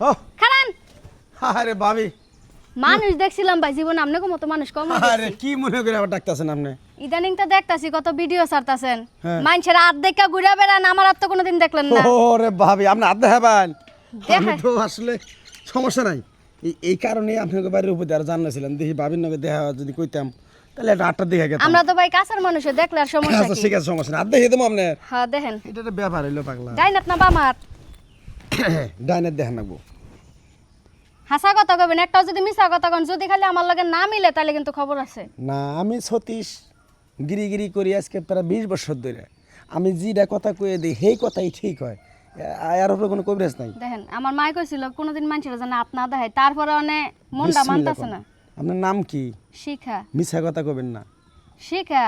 ও। খারান। আরে ভাবি মানুষ দেখছিলাম ভাই জীবনে আপনাকে মতো মানুষ কম আরে কি মনে করে আবার ডাকতেছেন আপনি? ইদানিং তো দেখতাছি কত ভিডিও ছাড়তাছেন। হ্যাঁ। মানুষের আর দেখা ঘুরে বেড়ান আমার আর তো কোনোদিন দেখলেন না। ওরে ভাবি আপনি হবেন আমি তো আসলে সমস্যা নাই। এই কারণে আপনাকে বাড়ির উপর আর জানাছিলাম দেখি ভাবির নাকি দেখা যদি কইতাম। তাহলে একটা আটটা দেখে আমরা তো ভাই কাছের মানুষে দেখলে আর সমস্যা আচ্ছা ঠিক আছে সমস্যা নাই। আর দেখে দেবো আপনার। হ্যাঁ দেখেন। এটা ব্যাপার হইল পাগলা। না বামাত ডাইনের দেখেন নাকবো। হাসা কথা কবেন একটাও যদি মিশা কথা কন যদি খালি আমার লাগে না মিলে তাহলে কিন্তু খবর আছে। না আমি সতীশ গিরি গিরি করি আজকে প্রায় বিশ বছর ধরে। আমি যেটা কথা কয়ে দিই সেই কথাই ঠিক হয়। আর উপরে কোনো কবিরাজ নাই। দেখেন আমার মাই কইছিল কোনোদিন মানুষের যেন হাত না দেখায়। তারপরে অনেক মনটা মানতাছে না। আপনার নাম কি? শিখা। মিছা কথা কবেন না। শিখা।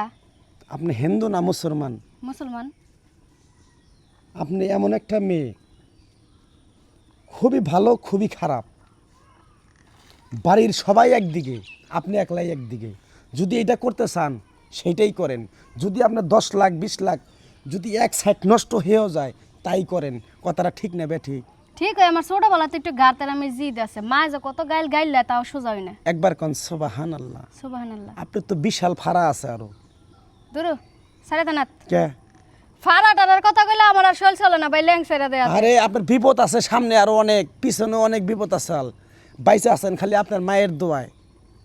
আপনি হিন্দু না মুসলমান? মুসলমান। আপনি এমন একটা মেয়ে খুবই ভালো খুবই খারাপ। বাড়ির সবাই একদিকে আপনি একলাই একদিকে। যদি এটা করতে চান সেইটাই করেন। যদি আপনার দশ লাখ বিশ লাখ যদি এক সাইড নষ্ট হয়েও যায় তাই করেন। কথাটা ঠিক না ঠিক ঠিক হয় আমার ছোটবেলাতে একটু গাতের আমি জিদ আছে। মা যে কত গাইল গাইলে তাও সোজা হয় না। একবার কন সোবাহান আল্লাহ সুবাহান আল্লাহ আপনার তো বিশাল ফাড়া আছে আরও। দুরু সাড়ে তানাত কে? ফাড়া টাড়ার কথা কইলে আমার আর শৈল চলে না ভাই ল্যাং সেরা দেয়া আরে আপনার বিপদ আছে সামনে আরও অনেক পিছনে অনেক বিপদ আছে আল। বাইসে আছেন খালি আপনার মায়ের দোয়ায়।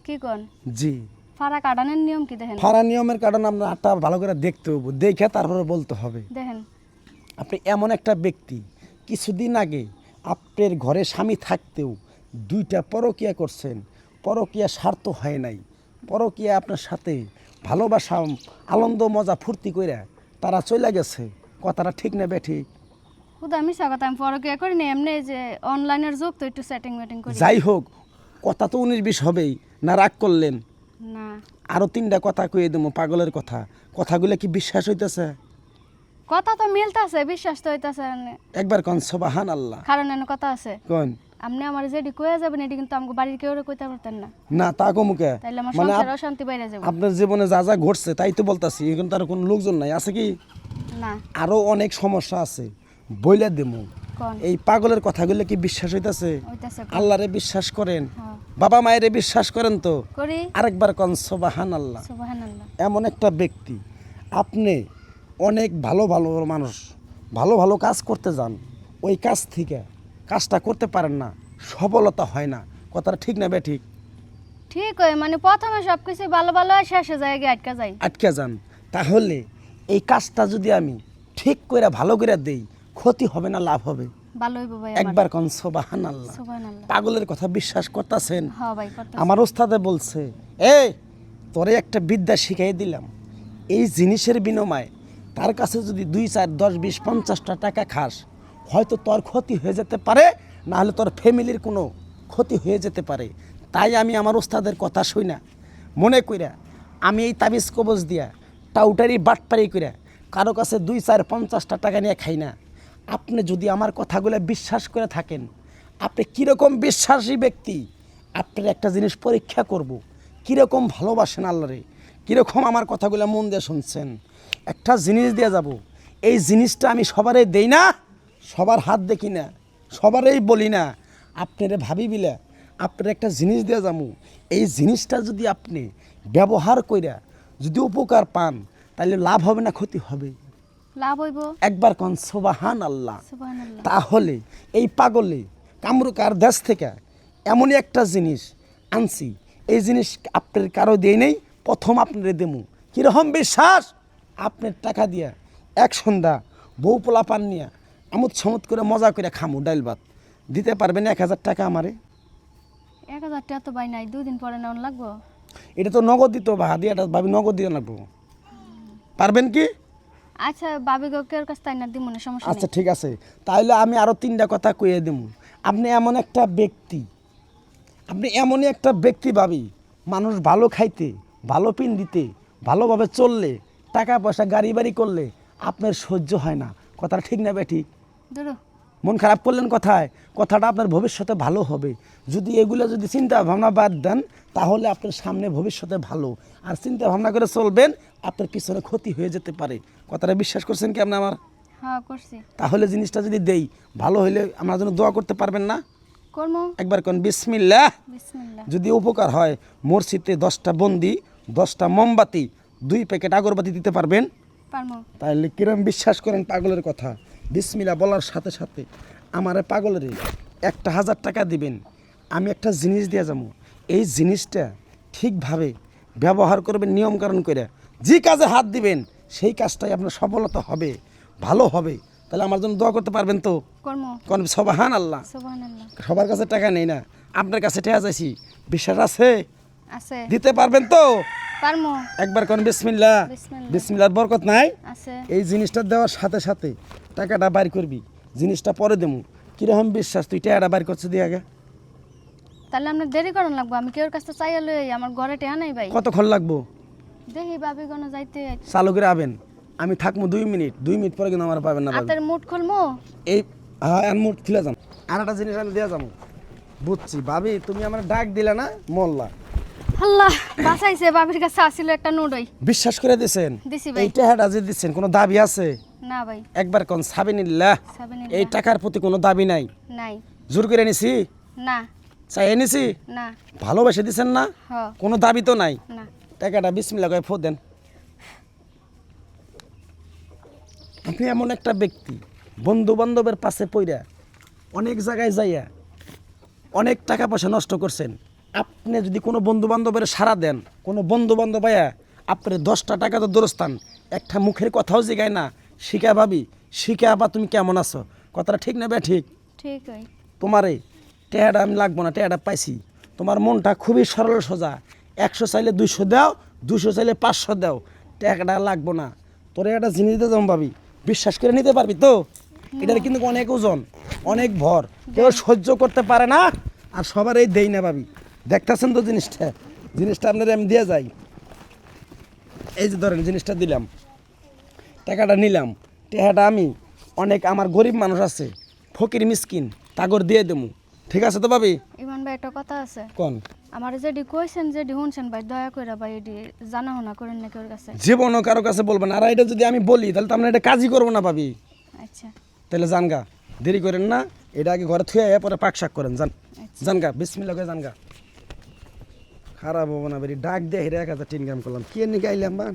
কি কোন? জি। ফাড়া কাটানোর নিয়ম কি দেখেন? ফাড়া নিয়মের কারণে আপনার আটটা ভালো করে দেখতে হবে দেখে তারপরে বলতে হবে। দেখেন। আপনি এমন একটা ব্যক্তি কিছুদিন আগে আপনার ঘরে স্বামী থাকতেও দুইটা পরকিয়া করছেন পরকিয়া স্বার্থ হয় নাই। পরকিয়া আপনার সাথে ভালোবাসা আনন্দ মজা ফুর্তি করে তারা চলে গেছে। কথাটা ঠিক না বেঠিক খুদা মিশা কথা আমি পরে করি না এমনি যে অনলাইনের যুগ তো একটু সেটিং মেটিং করি। যাই হোক কথা তো উনিশ বিশ হবেই না রাগ করলেন? না। আরও তিনটা কথা কয়ে দেবো পাগলের কথা। কথাগুলো কি বিশ্বাস হইতেছে? কথা তো মিলতাছে বিশ্বাস তো হইতাছে। একবার কন সবাহান আল্লাহ কারণ এনে কথা আছে। কন? আপনি আমার যেটি কয়ে যাবেন এটি কিন্তু আমাকে বাড়ির কেউ কইতে পারতেন না। না তা কমুকে তাইলে আমার মানে সংসার অশান্তি বাইরে যাবে। আপনার জীবনে যা যা ঘটছে তাই তো বলতাছি এখন তার কোনো লোকজন নাই। আছে কি? না। আরও অনেক সমস্যা আছে। বইলে দেমু। এই পাগলের কথাগুলো কি বিশ্বাস হইতাছে? আল্লাহরে বিশ্বাস করেন। বাবা মায়েরে বিশ্বাস করেন তো? করি। আরেকবার কন সবাহান আল্লাহ সুবহানাল্লাহ। এমন একটা ব্যক্তি আপনি অনেক ভালো ভালো মানুষ ভালো ভালো কাজ করতে যান ওই কাজ থেকে কাজটা করতে পারেন না সফলতা হয় না। কথাটা ঠিক না ঠিক? ঠিক হয় মানে প্রথমে সব কিছু ভালো ভালো হয় শেষে যায় গিয়ে আটকা যাই। আটকে যান। তাহলে এই কাজটা যদি আমি ঠিক করে ভালো করে দেই ক্ষতি হবে না লাভ হবে? একবার কন সোবাহান আল্লাহ পাগলের কথা বিশ্বাস করতেছেন? আমার ওস্তাদে বলছে এই তোরে একটা বিদ্যা শিখাই দিলাম। এই জিনিসের বিনিময়ে তার কাছে যদি দুই চার দশ বিশ পঞ্চাশটা টাকা খাস হয়তো তোর ক্ষতি হয়ে যেতে পারে না হলে তোর ফ্যামিলির কোনো ক্ষতি হয়ে যেতে পারে। তাই আমি আমার ওস্তাদের কথা শুই না। মনে কইরা, আমি এই তাবিজ কবজ দিয়া টাউটারি বাটপারি কইরা কারও কাছে দুই, চার, পঞ্চাশটা টাকা নিয়ে খাই না। আপনি যদি আমার কথাগুলো বিশ্বাস করে থাকেন, আপনি কীরকম বিশ্বাসী ব্যক্তি? আপনার একটা জিনিস পরীক্ষা করব। কীরকম ভালোবাসেন আল্লাহরে কীরকম আমার কথাগুলো মন দিয়ে শুনছেন? একটা জিনিস দিয়ে যাব। এই জিনিসটা আমি সবারই দেই না সবার হাত দেখি না সবারই বলি না আপনারে ভাবি বিলা আপনার একটা জিনিস দিয়ে যাব এই জিনিসটা যদি আপনি ব্যবহার কইরা যদি উপকার পান তাহলে লাভ হবে না ক্ষতি হবে? লাভ হইব। একবার কন সোবাহান আল্লাহ তাহলে এই পাগলে কামরুকার দেশ থেকে এমনই একটা জিনিস আনছি। এই জিনিস আপনার কারও দিয়ে নেই প্রথম আপনার দেমু। কীরকম বিশ্বাস? আপনার টাকা দিয়া এক সন্ধ্যা বউ পোলা পান নিয়া আমোদ সমুদ করে মজা করে খামু ডাইল ভাত। দিতে পারবেন এক হাজার টাকা আমারে। এক হাজার টাকা তো ভাই নাই দুই দিন পরে নেওয়ান লাগবো? এটা তো নগদ দিত বা হাদিয়াটা ভাবি নগদ দিয়ে লাগবো। পারবেন কি? আচ্ছা বাবি গোকের কাছ তাই না দিমনে সমস্যা আচ্ছা ঠিক আছে। তাহলে আমি আরও তিনটা কথা কয়ে দেব আপনি এমন একটা ব্যক্তি আপনি এমনই একটা ব্যক্তি ভাবি মানুষ ভালো খাইতে ভালো পিন দিতে ভালোভাবে চললে টাকা পয়সা গাড়ি বাড়ি করলে আপনার সহ্য হয় না। কথাটা ঠিক না ঠিক? দুরু মন খারাপ করলেন কথায়? কথাটা আপনার ভবিষ্যতে ভালো হবে। যদি এগুলো যদি চিন্তা ভাবনা বাদ দেন তাহলে আপনার সামনে ভবিষ্যতে ভালো। আর চিন্তা ভাবনা করে চলবেন আপনার পিছনে ক্ষতি হয়ে যেতে পারে। কথাটা বিশ্বাস করছেন কি আপনি আমার? হ্যাঁ তাহলে জিনিসটা যদি দেই ভালো হইলে আমার জন্য দোয়া করতে পারবেন না? একবার কোন বিসমিল্লাহ। যদি উপকার হয় মসজিদে দশটা বন্দি দশটা মোমবাতি দুই প্যাকেট আগরবাতি দিতে পারবেন? তাহলে কিরম বিশ্বাস করেন পাগলের কথা? বিসমিল্লা বলার সাথে সাথে আমারে পাগলের একটা হাজার টাকা দিবেন আমি একটা জিনিস দিয়ে যাব। এই জিনিসটা ঠিকভাবে ব্যবহার করবেন নিয়মকানুন করে। যে কাজে হাত দিবেন সেই কাজটাই আপনার সফলতা হবে ভালো হবে। তাহলে আমার জন্য দোয়া করতে পারবেন তো? সবাহান আল্লাহ সবার কাছে টাকা নেই না আপনার কাছে টাকা চাইছি। বিশ্বাস আছে? দিতে পারবেন তো? একবার কোন বিসমিল্লা। বিসমিল্লার বরকত নাই? এই জিনিসটা দেওয়ার সাথে সাথে টাকাটা বাইর করবি জিনিসটা পরে দেবো। কীরকম বিশ্বাস তুই টাকাটা বাইর করছিস দিয়ে আগে? তাহলে আপনার দেরি করান লাগবো আমি কেউর কাছে চাইয়া লই আমার ঘরে টেহা নাই ভাই। কতক্ষণ লাগবো? দেখি ভাবি কোন যাইতে। চালু করে আবেন। আমি থাকব দুই মিনিট দুই মিনিট পরে কিন্তু আমার পাবেন না হাতের মুঠ খুলমো? এই হ্যাঁ আর মুঠ খুলে যান আর একটা জিনিস আমি দিয়ে যাব। বুঝছি ভাবি তুমি আমার ডাক দিলে না মোল্লা আল্লাহ বাঁচাইছে বাবির কাছে আসিল একটা নোডই। বিশ্বাস করে দিছেন? দিছি ভাই। এই টাকাটা যে দিচ্ছেন কোনো দাবি আছে? না ভাই। একবার কোন সাবিনিল্লাহ। এই টাকার প্রতি কোনো দাবি নাই? নাই। জোর করে নিছি না। চাই এনেছি? না। ভালোবেসে দিছেন না? কোনো দাবি তো নাই? না। টাকাটা বিসমিল্লা করে ফোর দেন। আপনি এমন একটা ব্যক্তি বন্ধু বান্ধবের পাশে পইরা অনেক জায়গায় যাইয়া অনেক টাকা পয়সা নষ্ট করছেন। আপনি যদি কোনো বন্ধু বান্ধবের সারা দেন কোনো বন্ধু বান্ধব আয়া আপনি দশটা টাকা তো দোরস্তান একটা মুখের কথাও জিগায় না শিখা ভাবি শিখা আবার তুমি কেমন আছো? কথাটা ঠিক না ঠিক? ঠিক তোমারে টেহাটা আমি লাগবো না টেহাটা পাইছি। তোমার মনটা খুবই সরল সোজা। একশো চাইলে দুইশো দাও দুশো চাইলে পাঁচশো দাও। টাকাটা লাগবো না। তোরে একটা জিনিস দিতে যাম ভাবি। বিশ্বাস করে নিতে পারবি তো? এটার কিন্তু অনেক ওজন অনেক ভর। কেউ সহ্য করতে পারে না আর সবার এই দেই না ভাবি। দেখতেছেন তো জিনিসটা? জিনিসটা আপনার আমি দিয়ে যাই। এই যে ধরেন জিনিসটা দিলাম। টাকাটা নিলাম টাকাটা আমি। অনেক আমার গরিব মানুষ আছে ফকির মিসকিন তাগর দিয়ে দেবো। ঠিক আছে তো ভাবি? ইমান ভাই একটা কথা আছে। কোন? আমার যেডি কইছেন যেডি শুনছেন ভাই দয়া করে ভাই এডি জানা শোনা করেন না কেউর কাছে? জীবনও কারও কাছে বলবেন আর এটা যদি আমি বলি তাহলে তো আমরা এটা কাজই করব না ভাবি। আচ্ছা। তাহলে জানগা দেরি করেন না এটা আগে ঘরে থুয়ে পরে পাক শাক করেন জান জানগা বিসমিল্লা করে জানগা। খারাপ হব না বেরি ডাক দিয়ে হেরে এক হাজার টিন গ্রাম করলাম। কে নিয়ে গাইলাম বা?